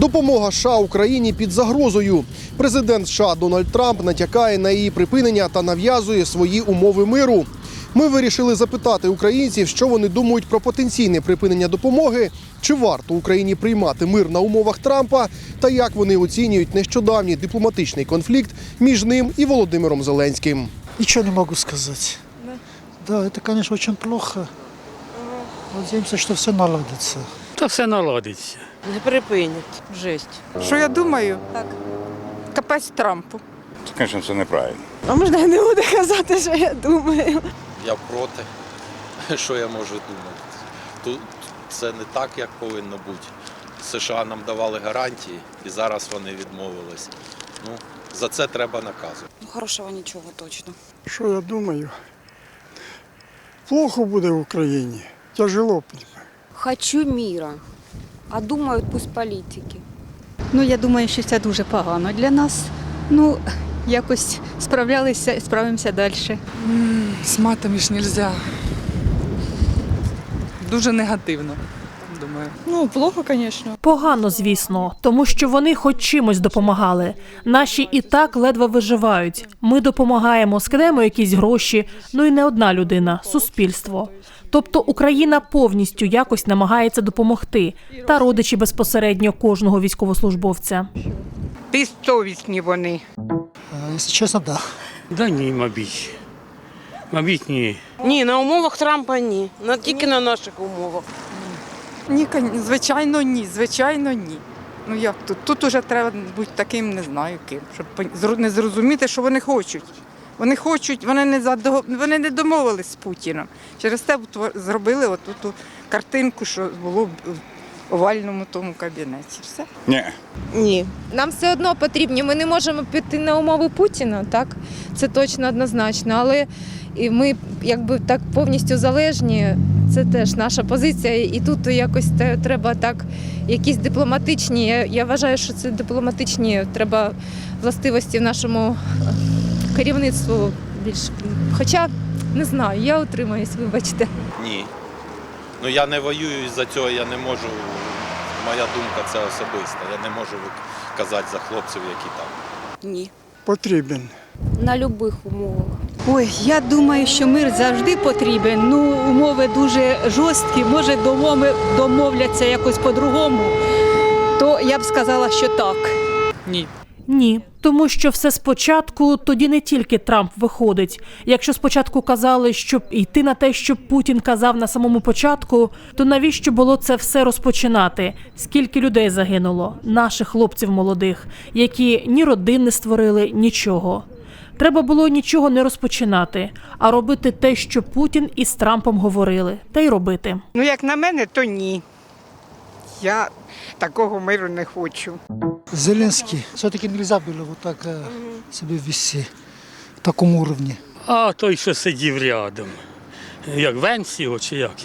Допомога США Україні під загрозою. Президент США Дональд Трамп натякає на її припинення та нав'язує свої умови миру. Ми вирішили запитати українців, що вони думають про потенційне припинення допомоги, чи варто Україні приймати мир на умовах Трампа, та як вони оцінюють нещодавній дипломатичний конфлікт між ним і Володимиром Зеленським. Ничего не могу сказать. Да, это, конечно, очень плохо. Надеемся, что все наладится. Та все наладиться. Не припинять. Жесть. Що я думаю? Так. Капець Трампу. Це, звісно, це неправильно. А можна я не буду казати, що я думаю? Я проти. Що я можу думати? Тут це не так, як повинно бути. США нам давали гарантії, і зараз вони відмовились. Ну, за це треба наказувати. Ну, хорошого нічого точно. Що я думаю? Плохо буде в Україні. Тяжело. Хочу міра, а думають пусть політики. Ну, я думаю, що це дуже погано для нас. Ну, якось справлялися і справимося далі. З матами ж нельзя. Дуже негативно, думаю. Ну, плохо, звісно. Погано, звісно, тому що вони хоч чимось допомагали. Наші і так ледве виживають. Ми допомагаємо, скидаємо якісь гроші. Ну і не одна людина, суспільство. Тобто Україна повністю якось намагається допомогти, та родичі безпосередньо кожного військовослужбовця. Безсовісні вони. А, Если честно, да. Да ні, мабуть. Мабуть, ні. Ні, на умовах Трампа ні. На, тільки на наших умовах. Ні, звичайно, ні. Звичайно, ні. Ну як тут? Тут уже треба бути таким, не знаю ким, щоб не зрозуміти, що вони хочуть. Вони хочуть, вони не задо... вони не домовились з Путіном. Через те зробили оту ту картинку, що було в овальному тому кабінеті. Все. Ні. Ні, нам все одно потрібні. Ми не можемо піти на умови Путіна, так це точно однозначно. Але ми якби так повністю залежні. Це теж наша позиція. І тут якось те- треба так, якісь дипломатичні. Я, я вважаю, що це дипломатичні треба властивості в нашому е, керівництву більш. Хоча не знаю, я утримаюсь, вибачте. Ні. Ну я не воюю із-за цього, я не можу. Моя думка це особиста. Я не можу казати за хлопців, які там. Ні. Потрібен. На будь-яких умовах. Ой, я думаю, що мир завжди потрібен. Ну, умови дуже жорсткі, може домови домовляться якось по-другому. То я б сказала, що так. Ні. Ні, тому що все спочатку тоді не тільки Трамп виходить. Якщо спочатку казали, щоб йти на те, що Путін казав на самому початку, то навіщо було це все розпочинати? Скільки людей загинуло, наших хлопців молодих, які ні родин не створили, нічого. Треба було нічого не розпочинати, а робити те, що Путін із Трампом говорили, та й робити. Ну, як на мене, то ні. Я такого миру не хочу. Зеленский. Все-таки нельзя было вот так э, себя вести в таком уровне. А той, що сидів рядом. Як Венс його чи як?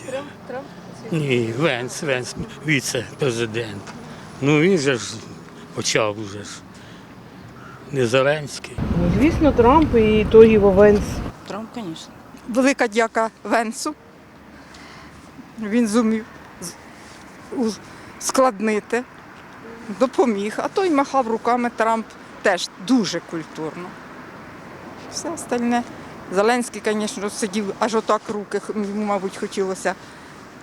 Трамп? Ні, Венс, Венс, віце-президент. Ну він же ж почав уже ж. Не Зеленський. Звісно, Трамп і той його Венс. Трамп, звісно. Велика дяка Венсу. Він зумів ускладнити, допоміг. А той махав руками Трамп теж дуже культурно. Все остальне. Зеленський, звісно, сидів аж отак руки, йому, мабуть, хотілося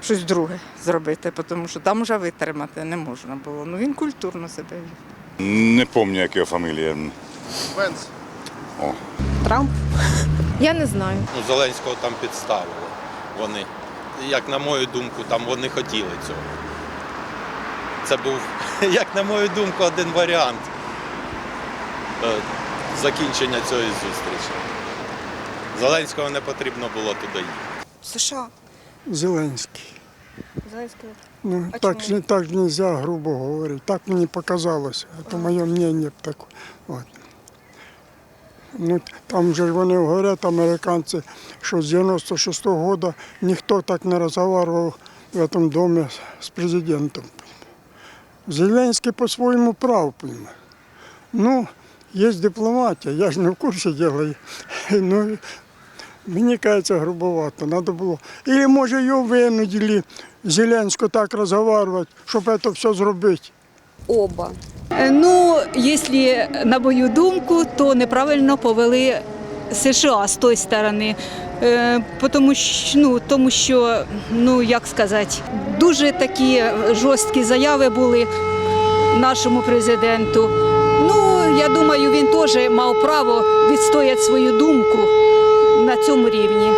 щось друге зробити, тому що там вже витримати не можна було. Ну він культурно себе вів. Не пам'ятаю, як його фамілія. Венс. Трамп? Я не знаю. Ну, Зеленського там підставили. Вони, як на мою думку, там вони хотіли цього. Це був, як на мою думку, один варіант е, закінчення цієї зустрічі. Зеленського не потрібно було туди їхати. США. Зеленський. Зеленський. Ну, А так, чому? так нельзя, грубо говорити. Так мені показалося. Це моє мнение таке. От. Ну, там же вони говорять, американці, що з 96-го року ніхто так не розмовляв в цьому домі з президентом. Зеленський по-своєму прав, понимаєш. Ну, є дипломатія, я ж не в курсі діла. Ну, мені кажеться, грубовато. Надо було. І може його винудили Зеленського так розмовляти, щоб це все зробити. оба. Е, Ну, якщо на мою думку, то неправильно повели США з тої сторони. Е, Тому що, ну, тому що, ну як сказати, дуже такі жорсткі заяви були нашому президенту. Ну, я думаю, він теж мав право відстояти свою думку на цьому рівні.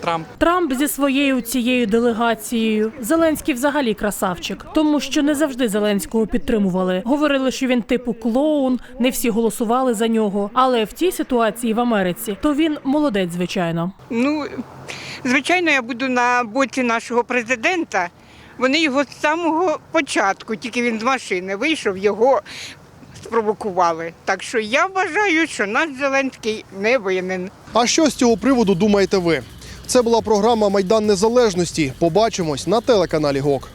Трамп. Трамп зі своєю цією делегацією. Зеленський взагалі красавчик, тому що не завжди Зеленського підтримували. Говорили, що він типу клоун, не всі голосували за нього. Але в цій ситуації в Америці то він молодець, звичайно. Ну, звичайно, я буду на боці нашого президента. Вони його з самого початку, тільки він з машини вийшов, його спровокували. Так що я вважаю, що наш Зеленський не винен. А що з цього приводу думаєте ви? Це була програма Майдан Незалежності. Побачимось на телеканалі ГОК.